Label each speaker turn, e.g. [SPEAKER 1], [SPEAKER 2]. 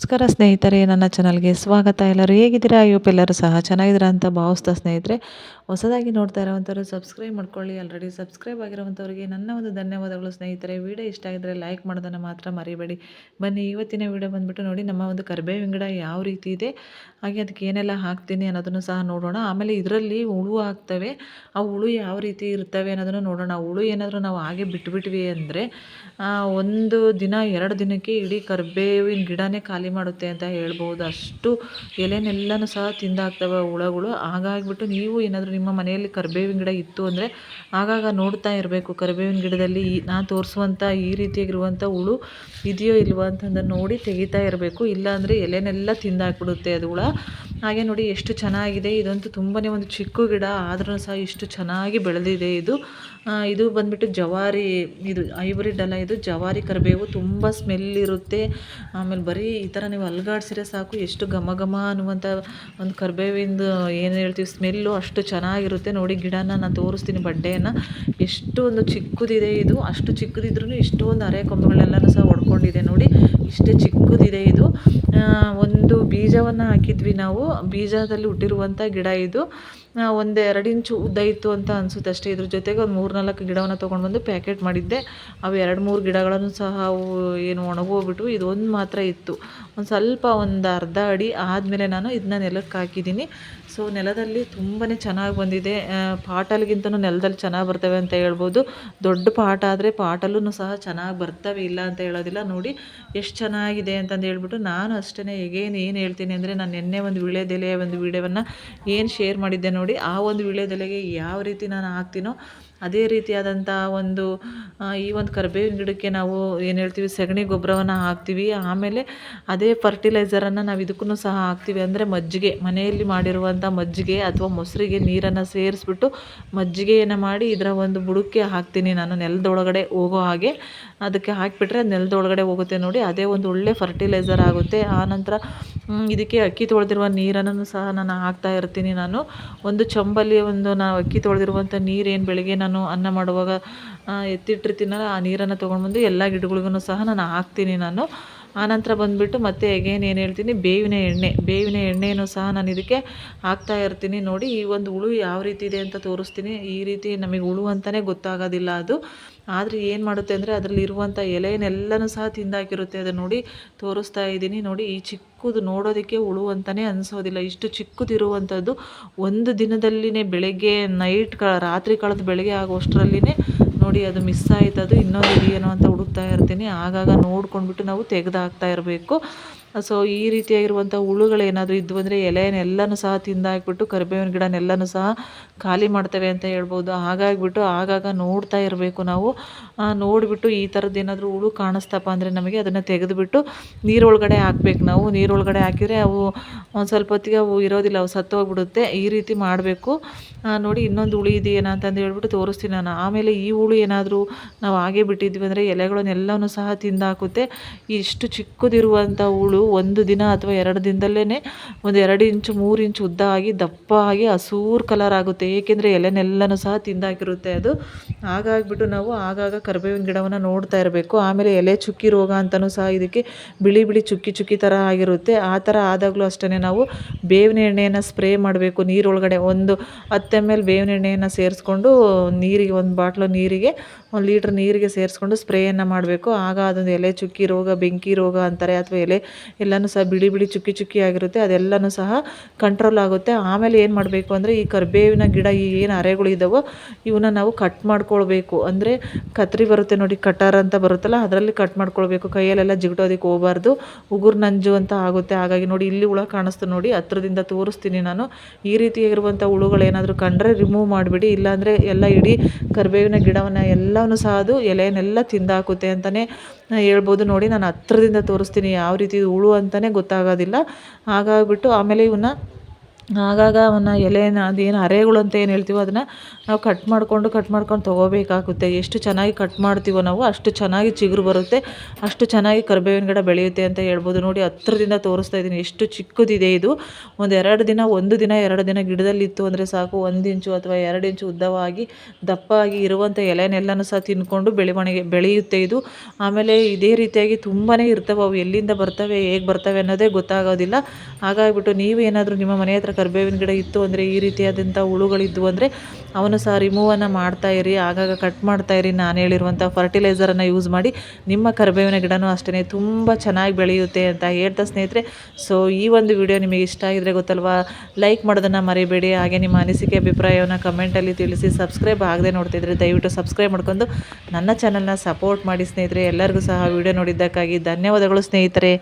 [SPEAKER 1] ನಮಸ್ಕಾರ ಸ್ನೇಹಿತರೆ, ನನ್ನ ಚಾನಲ್ಗೆ ಸ್ವಾಗತ. ಎಲ್ಲರೂ ಹೇಗಿದ್ದೀರಾ? ಯು ಎಲ್ಲರೂ ಸಹ ಚೆನ್ನಾಗಿದ್ದೀರಾ ಅಂತ ಭಾವಿಸ್ತಾ ಸ್ನೇಹಿತರೆ, ಹೊಸದಾಗಿ ನೋಡ್ತಾ ಇರೋವಂಥವ್ರು ಸಬ್ಸ್ಕ್ರೈಬ್ ಮಾಡ್ಕೊಳ್ಳಿ. ಆಲ್ರೆಡಿ ಸಬ್ಸ್ಕ್ರೈಬ್ ಆಗಿರೋವಂಥವ್ರಿಗೆ ನನ್ನ ಒಂದು ಧನ್ಯವಾದಗಳು ಸ್ನೇಹಿತರೆ. ವಿಡಿಯೋ ಇಷ್ಟ ಆಗಿದ್ರೆ ಲೈಕ್ ಮಾಡೋದನ್ನು ಮಾತ್ರ ಮರಿಬೇಡಿ. ಬನ್ನಿ, ಇವತ್ತಿನ ವಿಡಿಯೋ ಬಂದುಬಿಟ್ಟು ನೋಡಿ ನಮ್ಮ ಒಂದು ಕರ್ಬೇವಿನ ಗಿಡ ಯಾವ ರೀತಿ ಇದೆ, ಹಾಗೆ ಅದಕ್ಕೆ ಏನೆಲ್ಲ ಹಾಕ್ತೀನಿ ಅನ್ನೋದನ್ನು ಸಹ ನೋಡೋಣ. ಆಮೇಲೆ ಇದರಲ್ಲಿ ಹುಳು ಆಗ್ತವೆ. ಆ ಹುಳು ಯಾವ ರೀತಿ ಇರ್ತವೆ ಅನ್ನೋದನ್ನು ನೋಡೋಣ. ಹುಳು ಏನಾದರೂ ನಾವು ಹಾಗೆ ಬಿಟ್ಬಿಟ್ವಿ ಅಂದರೆ ಒಂದು ದಿನ, ಎರಡು ದಿನಕ್ಕೆ ಇಡೀ ಕರ್ಬೇವಿನ ಗಿಡನೇ ಖಾಲಿ ಮಾಡುತ್ತೆ ಅಂತ ಹೇಳ್ಬೋದು. ಅಷ್ಟು ಎಲೆನೆಲ್ಲನೂ ಸಹ ತಿಂದಾಕ್ತವೆ ಹುಳಗಳು. ಹಾಗಾಗಿಬಿಟ್ಟು ನೀವು ಏನಾದರೂ ನಿಮ್ಮ ಮನೆಯಲ್ಲಿ ಕರಿಬೇವಿನ ಗಿಡ ಇತ್ತು ಅಂದರೆ ಆಗಾಗ ನೋಡ್ತಾ ಇರಬೇಕು. ಕರಿಬೇವಿನ ಗಿಡದಲ್ಲಿ ಈ ನಾನು ತೋರಿಸುವಂಥ ಈ ರೀತಿಯಾಗಿರುವಂಥ ಹುಳು ಇದೆಯೋ ಇಲ್ವೋ ಅಂತಂದು ನೋಡಿ ತೆಗಿತಾ ಇರಬೇಕು. ಇಲ್ಲಾಂದರೆ ಎಲೆನೆಲ್ಲ ತಿಂದಾಕ್ಬಿಡುತ್ತೆ ಅದು ಹುಳ. ಹಾಗೆ ನೋಡಿ ಎಷ್ಟು ಚೆನ್ನಾಗಿದೆ. ಇದಂತೂ ತುಂಬಾ ಒಂದು ಚಿಕ್ಕ ಗಿಡ, ಆದ್ರೂ ಸಹ ಇಷ್ಟು ಚೆನ್ನಾಗಿ ಬೆಳೆದಿದೆ ಇದು. ಇದು ಬಂದುಬಿಟ್ಟು ಜವಾರಿ, ಇದು ಹೈಬ್ರಿಡ್ ಅಲ್ಲ ಇದು, ಜವಾರಿ ಕರಿಬೇವು. ತುಂಬ ಸ್ಮೆಲ್ ಇರುತ್ತೆ. ಆಮೇಲೆ ಬರೀ ಈ ಥರ ನೀವು ಅಲ್ಗಾಡ್ಸಿದ್ರೆ ಸಾಕು. ಎಷ್ಟು ಘಮ ಘಮ ಅನ್ನುವಂಥ ಒಂದು ಕರಿಬೇವಿಂದು ಏನು ಹೇಳ್ತೀವಿ ಸ್ಮೆಲ್ಲು ಅಷ್ಟು ಚೆನ್ನಾಗಿರುತ್ತೆ. ನೋಡಿ ಗಿಡನ ನಾನು ತೋರಿಸ್ತೀನಿ ಬಡ್ಡೆಯನ್ನು. ಎಷ್ಟು ಒಂದು ಚಿಕ್ಕದಿದೆ ಇದು. ಅಷ್ಟು ಚಿಕ್ಕದಿದ್ರೂ ಇಷ್ಟೊಂದು ಅರೆ ಕೊಂಬೆಗಳೆಲ್ಲನೂ ಸಹ ಹೊಡ್ಕೊಂಡಿದೆ ನೋಡಿ. ಇಷ್ಟೇ ಚಿಕ್ಕದಿದೆ ಇದು. ಒಂದು ಬೀಜವನ್ನು ಹಾಕಿದ್ವಿ ನಾವು. ಬೀಜದಲ್ಲಿ ಹುಟ್ಟಿರುವಂಥ ಗಿಡ ಇದು. ಒಂದು ಎರಡು ಇಂಚು ಉದ್ದ ಇತ್ತು ಅಂತ ಅನಿಸುತ್ತೆ ಅಷ್ಟೇ. ಇದ್ರ ಜೊತೆಗೆ ಒಂದು ಮೂರು ನಾಲ್ಕು ಗಿಡವನ್ನು ತೊಗೊಂಡು ಬಂದು ಪ್ಯಾಕೆಟ್ ಮಾಡಿದ್ದೆ. ಅವು ಎರಡು ಮೂರು ಗಿಡಗಳನ್ನು ಸಹ ಅವು ಏನು ಒಣಗೋಗ್ಬಿಟ್ಟು ಇದು ಒಂದು ಮಾತ್ರ ಇತ್ತು. ಒಂದು ಸ್ವಲ್ಪ ಒಂದು ಅರ್ಧ ಅಡಿ ಆದಮೇಲೆ ನಾನು ಇದನ್ನ ನೆಲಕ್ಕೆ ಹಾಕಿದ್ದೀನಿ. ಸೊ ನೆಲದಲ್ಲಿ ತುಂಬಾ ಚೆನ್ನಾಗಿ ಬಂದಿದೆ. ಪಾಟಲ್ಗಿಂತನೂ ನೆಲದಲ್ಲಿ ಚೆನ್ನಾಗಿ ಬರ್ತವೆ ಅಂತ ಹೇಳ್ಬೋದು. ದೊಡ್ಡ ಪಾಟ ಆದರೆ ಪಾಟಲ್ಲೂ ಸಹ ಚೆನ್ನಾಗಿ ಬರ್ತವೆ ಇಲ್ಲ ಅಂತ ಹೇಳೋದಿಲ್ಲ. ನೋಡಿ ಎಷ್ಟು ಚೆನ್ನಾಗಿದೆ ಅಂತಂದು ಹೇಳ್ಬಿಟ್ಟು ನಾನು ಅಷ್ಟೇ ಹೇಗೇನು ಏನು ಹೇಳ್ತೀನಿ ಅಂದರೆ ನಾನು ನಿನ್ನೆ ಒಂದು ವಿಳೆದೆಲೆಯ ಒಂದು ವಿಡಿಯೋವನ್ನು ಏನು ಶೇರ್ ಮಾಡಿದ್ದೆ ನೋಡಿ. ಆ ಒಂದು ವೀಳ್ಯದೆಲೆಗೆ ಯಾವ ರೀತಿ ನಾನು ಹಾಕ್ತೀನೋ ಅದೇ ರೀತಿಯಾದಂಥ ಒಂದು ಈ ಒಂದು ಕರಿಬೇವಿನ ಗಿಡಕ್ಕೆ ನಾವು ಏನು ಹೇಳ್ತೀವಿ, ಸಗಣಿ ಗೊಬ್ಬರವನ್ನು ಹಾಕ್ತೀವಿ. ಆಮೇಲೆ ಅದೇ ಫರ್ಟಿಲೈಸರನ್ನು ನಾವು ಇದಕ್ಕೂ ಸಹ ಹಾಕ್ತೀವಿ. ಅಂದರೆ ಮಜ್ಜಿಗೆ, ಮನೆಯಲ್ಲಿ ಮಾಡಿರುವಂಥ ಮಜ್ಜಿಗೆ ಅಥವಾ ಮೊಸರಿಗೆ ನೀರನ್ನು ಸೇರಿಸ್ಬಿಟ್ಟು ಮಜ್ಜಿಗೆಯನ್ನು ಮಾಡಿ ಇದರ ಒಂದು ಬುಡಕ್ಕೆ ಹಾಕ್ತೀನಿ ನಾನು, ನೆಲದೊಳಗಡೆ ಹೋಗೋ ಹಾಗೆ. ಅದಕ್ಕೆ ಹಾಕಿಬಿಟ್ರೆ ನೆಲದೊಳಗಡೆ ಹೋಗುತ್ತೆ ನೋಡಿ, ಅದೇ ಒಂದು ಒಳ್ಳೆ ಫರ್ಟಿಲೈಸರ್ ಆಗುತ್ತೆ. ಆನಂತರ ಇದಕ್ಕೆ ಅಕ್ಕಿ ತೊಳೆದಿರುವ ನೀರನ್ನು ಸಹ ನಾನು ಹಾಕ್ತಾ ಇರ್ತೀನಿ ನಾನು. ಒಂದು ಚಂಬಲ್ಲಿ ಒಂದು ನಾವು ಅಕ್ಕಿ ತೊಳೆದಿರುವಂಥ ನೀರೇನು ಬೆಳಗ್ಗೆ ನಾನು ಅನ್ನ ಮಾಡುವಾಗ ಎತ್ತಿಟ್ಟಿರ್ತೀನಲ್ಲ ಆ ನೀರನ್ನು ತೊಗೊಂಡ್ಬಂದು ಎಲ್ಲ ಗಿಡಗಳಿಗೂ ಸಹ ನಾನು ಹಾಕ್ತೀನಿ ನಾನು. ಆನಂತರ ಬಂದುಬಿಟ್ಟು ಮತ್ತೆ ಎಗೇನ್ ಏನು ಹೇಳ್ತೀನಿ, ಬೇವಿನ ಎಣ್ಣೆ. ಬೇವಿನ ಎಣ್ಣೆಯನ್ನು ಸಹ ನಾನು ಇದಕ್ಕೆ ಹಾಕ್ತಾ ಇರ್ತೀನಿ. ನೋಡಿ, ಈ ಒಂದು ಹುಳು ಯಾವ ರೀತಿ ಇದೆ ಅಂತ ತೋರಿಸ್ತೀನಿ. ಈ ರೀತಿ ನಮಗೆ ಹುಳು ಅಂತಲೇ ಗೊತ್ತಾಗೋದಿಲ್ಲ ಅದು. ಆದರೆ ಏನು ಮಾಡುತ್ತೆ ಅಂದರೆ ಅದರಲ್ಲಿ ಇರುವಂಥ ಎಲೆಯನ್ನೆಲ್ಲನೂ ಸಹ ತಿಂದಾಕಿರುತ್ತೆ. ಅದನ್ನು ನೋಡಿ ತೋರಿಸ್ತಾ ಇದ್ದೀನಿ. ನೋಡಿ, ಈ ಚಿಕ್ಕದು ನೋಡೋದಕ್ಕೆ ಹುಳು ಅಂತಲೇ ಅನಿಸೋದಿಲ್ಲ. ಇಷ್ಟು ಚಿಕ್ಕದಿರುವಂಥದ್ದು ಒಂದು ದಿನದಲ್ಲಿನೇ ಬೆಳಗ್ಗೆ ನೈಟ್ ಕ, ರಾತ್ರಿ ಕಳೆದು ಬೆಳಗ್ಗೆ ಆಗೋಷ್ಟರಲ್ಲಿನೇ ನೋಡಿ ಅದು ಮಿಸ್ ಆಯ್ತು ಅದು ಇನ್ನೊಂದು ಏನು ಅಂತ ಹುಡುಕ್ತಾ ಇರ್ತೀನಿ. ಆಗಾಗ ನೋಡ್ಕೊಂಡ್ಬಿಟ್ಟು ನಾವು ತೆಗೆದಾಕ್ತಾ ಇರಬೇಕು. ಸೊ ಈ ರೀತಿಯಾಗಿರುವಂಥ ಹುಳುಗಳೇನಾದರೂ ಇದ್ವು ಅಂದರೆ ಎಲೆಯನ್ನೆಲ್ಲನೂ ಸಹ ತಿಂದಾಕ್ಬಿಟ್ಟು, ಕರಿಬೇವಿನ ಗಿಡನೆಲ್ಲನೂ ಸಹ ಖಾಲಿ ಮಾಡ್ತವೆ ಅಂತ ಹೇಳ್ಬೋದು. ಹಾಗಾಗಿಬಿಟ್ಟು ಆಗಾಗ ನೋಡ್ತಾ ಇರಬೇಕು ನಾವು. ನೋಡಿಬಿಟ್ಟು ಈ ಥರದ್ದು ಏನಾದರೂ ಹುಳು ಕಾಣಿಸ್ತಪ್ಪ ಅಂದರೆ ನಮಗೆ ಅದನ್ನು ತೆಗೆದುಬಿಟ್ಟು ನೀರೊಳಗಡೆ ಹಾಕ್ಬೇಕು. ನಾವು ನೀರೊಳಗಡೆ ಹಾಕಿದರೆ ಅವು ಒಂದು ಸ್ವಲ್ಪ ಹೊತ್ತಿಗೆ ಅವು ಇರೋದಿಲ್ಲ, ಅವು ಸತ್ತೋಗ್ಬಿಡುತ್ತೆ. ಈ ರೀತಿ ಮಾಡಬೇಕು. ನೋಡಿ ಇನ್ನೊಂದು ಹುಳಿ ಇದೆಯೇನಾ ಅಂತಂದು ಹೇಳ್ಬಿಟ್ಟು ತೋರಿಸ್ತೀನಿ ನಾನು. ಆಮೇಲೆ ಈ ಹುಳು ಏನಾದರೂ ನಾವು ಹಾಗೆ ಬಿಟ್ಟಿದ್ವಿ ಅಂದರೆ ಎಲೆಗಳನ್ನೆಲ್ಲವೂ ಸಹ ತಿಂದಾಕುತ್ತೆ. ಇಷ್ಟು ಚಿಕ್ಕದಿರುವಂಥ ಹುಳು ಒಂದು ದಿನ ಅಥವಾ ಎರಡು ದಿನದಲ್ಲೇ ಒಂದು ಎರಡು ಇಂಚು, ಮೂರು ಇಂಚು ಉದ್ದ ಆಗಿ ದಪ್ಪ ಆಗಿ ಹಸೂರು ಕಲರ್ ಆಗುತ್ತೆ. ಏಕೆಂದರೆ ಎಲೆನೆಲ್ಲನೂ ಸಹ ತಿಂದಾಕಿರುತ್ತೆ ಅದು. ಹಾಗಾಗ್ಬಿಟ್ಟು ನಾವು ಆಗಾಗ ಕರಿಬೇವಿನ ಗಿಡವನ್ನು ನೋಡ್ತಾ ಇರಬೇಕು. ಆಮೇಲೆ ಎಲೆ ಚುಕ್ಕಿ ರೋಗ ಅಂತಲೂ ಸಹ ಇದಕ್ಕೆ ಬಿಳಿ ಬಿಳಿ ಚುಕ್ಕಿ ಚುಕ್ಕಿ ಥರ ಆಗಿರುತ್ತೆ. ಆ ಥರ ಆದಾಗಲೂ ಅಷ್ಟೇ ನಾವು ಬೇವಿನ ಎಣ್ಣೆಯನ್ನು ಸ್ಪ್ರೇ ಮಾಡಬೇಕು. ನೀರೊಳಗಡೆ ಒಂದು ಹತ್ತು ಎಂ ಎಲ್ ಬೇವಿನ ಎಣ್ಣೆಯನ್ನು ಸೇರಿಸ್ಕೊಂಡು ನೀರಿಗೆ, ಒಂದು ಬಾಟ್ಲು ನೀರಿಗೆ ಒಂದು ಲೀಟ್ರ್ ನೀರಿಗೆ ಸೇರಿಸ್ಕೊಂಡು ಸ್ಪ್ರೇಯನ್ನು ಮಾಡಬೇಕು. ಆಗ ಅದೊಂದು ಎಲೆ ಚುಕ್ಕಿ ರೋಗ, ಬೆಂಕಿ ರೋಗ ಅಂತಾರೆ ಅಥವಾ ಎಲೆ ಎಲ್ಲನೂ ಸಹ ಬಿಳಿ ಬಿಳಿ ಚುಕ್ಕಿ ಚುಕ್ಕಿ ಆಗಿರುತ್ತೆ, ಅದೆಲ್ಲನೂ ಸಹ ಕಂಟ್ರೋಲ್ ಆಗುತ್ತೆ. ಆಮೇಲೆ ಏನು ಮಾಡಬೇಕು ಅಂದರೆ ಈ ಕರಿಬೇವಿನ ಗಿಡ, ಈ ಏನು ಅರೆಗಳು ಇದ್ದಾವೋ ಇವನ್ನ ನಾವು ಕಟ್ ಮಾಡ್ಕೊಳ್ಬೇಕು. ಅಂದರೆ ಕತ್ರಿ ಬರುತ್ತೆ ನೋಡಿ ಕಟ್ಟಾರ ಅಂತ ಬರುತ್ತಲ್ಲ, ಅದರಲ್ಲಿ ಕಟ್ ಮಾಡ್ಕೊಳ್ಬೇಕು. ಕೈಯಲ್ಲೆಲ್ಲ ಜಿಗಟೋದಕ್ಕೆ ಹೋಗಬಾರ್ದು. ಉಗುರು ನಂಜು ಅಂತ ಆಗುತ್ತೆ. ಹಾಗಾಗಿ ನೋಡಿ, ಇಲ್ಲಿ ಹುಳ ಕಾಣಿಸ್ತು ನೋಡಿ, ಹತ್ರದಿಂದ ತೋರಿಸ್ತೀನಿ ನಾನು. ಈ ರೀತಿಯಾಗಿರುವಂಥ ಹುಳುಗಳೇನಾದರೂ ಕಂಡ್ರೆ ರಿಮೂವ್ ಮಾಡಿಬಿಡಿ. ಇಲ್ಲಾಂದರೆ ಎಲ್ಲ ಇಡೀ ಕರಿಬೇವಿನ ಗಿಡವನ್ನು ಎಲ್ಲವೂ ಸಹ ಅದು ಎಲೆಯನ್ನೆಲ್ಲ ತಿಂದಾಕುತ್ತೆ ಅಂತಲೇ ಹೇಳ್ಬೋದು. ನೋಡಿ, ನಾನು ಹತ್ರದಿಂದ ತೋರಿಸ್ತೀನಿ, ಯಾವ ರೀತಿ ಹುಳು ಅಂತಲೇ ಗೊತ್ತಾಗೋದಿಲ್ಲ. ಹಾಗಾಗಿಬಿಟ್ಟು ಆಮೇಲೆ ಇವನ್ನ ಆಗಾಗ ಅವನ್ನ ಎಲೆನ ಅದೇನು ಅರೆಗಳು ಅಂತ ಏನು ಹೇಳ್ತೀವೋ ಅದನ್ನು ನಾವು ಕಟ್ ಮಾಡಿಕೊಂಡು ಕಟ್ ಮಾಡ್ಕೊಂಡು ತೊಗೋಬೇಕಾಗುತ್ತೆ. ಎಷ್ಟು ಚೆನ್ನಾಗಿ ಕಟ್ ಮಾಡ್ತೀವೋ ನಾವು ಅಷ್ಟು ಚೆನ್ನಾಗಿ ಚಿಗುರು ಬರುತ್ತೆ. ಅಷ್ಟು ಚೆನ್ನಾಗಿ ಕರಿಬೇವಿನ ಗಿಡ ಬೆಳೆಯುತ್ತೆ ಅಂತ ಹೇಳ್ಬೋದು. ನೋಡಿ, ಹತ್ರದಿಂದ ತೋರಿಸ್ತಾ ಇದ್ದೀನಿ. ಎಷ್ಟು ಚಿಕ್ಕದಿದೆ ಇದು. ಒಂದು ಎರಡು ದಿನ, ಒಂದು ದಿನ, ಎರಡು ದಿನ ಗಿಡದಲ್ಲಿತ್ತು ಅಂದರೆ ಸಾಕು. ಒಂದು ಇಂಚು ಅಥವಾ ಎರಡು ಇಂಚು ಉದ್ದವಾಗಿ, ದಪ್ಪಾಗಿ ಇರುವಂಥ ಎಲೆನೆಲ್ಲನೂ ಸಹ ತಿನ್ಕೊಂಡು ಬೆಳವಣಿಗೆ, ಬೆಳೆಯುತ್ತೆ ಇದು. ಆಮೇಲೆ ಇದೇ ರೀತಿಯಾಗಿ ತುಂಬಾ ಇರ್ತವೆ. ಅವು ಎಲ್ಲಿಂದ ಬರ್ತವೆ, ಹೇಗೆ ಬರ್ತವೆ ಅನ್ನೋದೇ ಗೊತ್ತಾಗೋದಿಲ್ಲ. ಹಾಗಾಗಿಬಿಟ್ಟು ನೀವು ಏನಾದರೂ ನಿಮ್ಮ ಮನೆ ಹತ್ರ ಕರಿಬೇವಿನ ಗಿಡ ಇತ್ತು ಅಂದರೆ ಈ ರೀತಿಯಾದಂಥ ಹುಳುಗಳಿದ್ವು ಅಂದರೆ ಅವನು ಸಹ ರಿಮೂವನ್ನು ಮಾಡ್ತಾ ಇರಿ, ಆಗಾಗ ಕಟ್ ಮಾಡ್ತಾ ಇರಿ ನಾನು ಹೇಳಿರುವಂಥ ಫರ್ಟಿಲೈಸರನ್ನು ಯೂಸ್ ಮಾಡಿ ನಿಮ್ಮ ಕರಿಬೇವಿನ ಗಿಡನೂ ಅಷ್ಟೇ ತುಂಬ ಚೆನ್ನಾಗಿ ಬೆಳೆಯುತ್ತೆ ಅಂತ ಹೇಳ್ತಾ ಸ್ನೇಹಿತರೆ. ಸೊ ಈ ಒಂದು ವಿಡಿಯೋ ನಿಮಗೆ ಇಷ್ಟ ಆಗಿದ್ರೆ ಗೊತ್ತಲ್ವಾ? ಲೈಕ್ ಮಾಡೋದನ್ನು ಮರಿಬೇಡಿ. ಹಾಗೆ ನಿಮ್ಮ ಅನಿಸಿಕೆ, ಅಭಿಪ್ರಾಯವನ್ನು ಕಮೆಂಟಲ್ಲಿ ತಿಳಿಸಿ ಸಬ್ಸ್ಕ್ರೈಬ್ ಆಗದೆ ನೋಡ್ತಿದ್ರೆ ದಯವಿಟ್ಟು ಸಬ್ಸ್ಕ್ರೈಬ್ ಮಾಡ್ಕೊಂಡು ನನ್ನ ಚಾನಲ್ನ ಸಪೋರ್ಟ್ ಮಾಡಿ ಸ್ನೇಹಿತರೆ. ಎಲ್ಲರಿಗೂ ಸಹ ವಿಡಿಯೋ ನೋಡಿದ್ದಕ್ಕಾಗಿ ಧನ್ಯವಾದಗಳು ಸ್ನೇಹಿತರೆ.